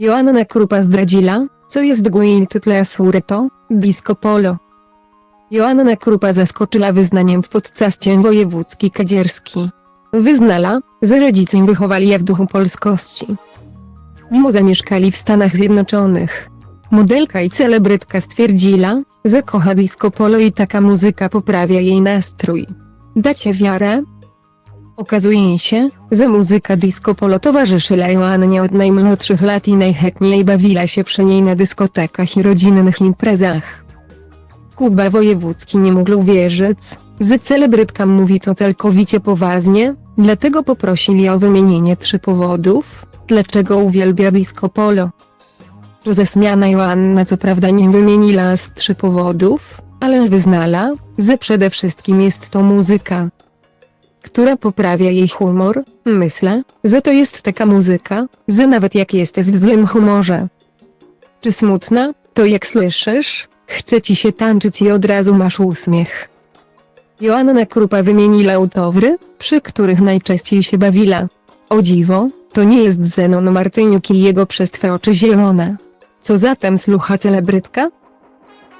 Joanna Krupa zdradziła, co jest Guilty Pleasure to, disco polo. Joanna Krupa zaskoczyła wyznaniem w podcaście wojewódzki kadzierski. Wyznala, że rodzice wychowali je w duchu polskości. Mimo zamieszkali w Stanach Zjednoczonych. Modelka i celebrytka stwierdziła, że kocha disco polo i taka muzyka poprawia jej nastrój. Dacie wiarę? Okazuje się, że muzyka disco polo towarzyszyła Joannie od najmłodszych lat i najchętniej bawiła się przy niej na dyskotekach i rodzinnych imprezach. Kuba Wojewódzki nie mógł wierzyć, że celebrytka mówi to całkowicie poważnie, dlatego poprosili o wymienienie trzy powodów, dlaczego uwielbia disco polo. Rozesmiana Joanna co prawda nie wymieniła z trzy powodów, ale wyznala, że przede wszystkim jest to muzyka, która poprawia jej humor. Myślę, że to jest taka muzyka, że nawet jak jesteś w złym humorze, czy smutna, to jak słyszysz, chce ci się tańczyć i od razu masz uśmiech. Joanna Krupa wymieniła utowry, przy których najczęściej się bawiła. O dziwo, to nie jest Zenon Martyniuk i jego przez twe oczy zielone. Co zatem słucha celebrytka?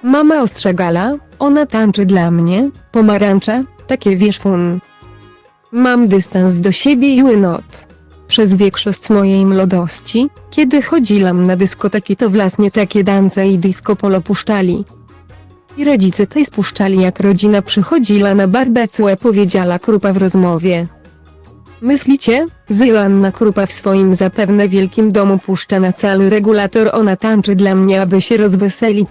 Mama ostrzegała, ona tańczy dla mnie, pomarańcze, takie wiesz fun. Mam dystans do siebie i łynot. Przez większość mojej młodości, kiedy chodziłam na dyskoteki to właśnie takie dance i disco polo puszczali. I rodzice tej spuszczali jak rodzina przychodziła na barbecue powiedziała Krupa w rozmowie. Myślicie, że Joanna Krupa w swoim zapewne wielkim domu puszcza na cały regulator ona tańczy dla mnie aby się rozweselić?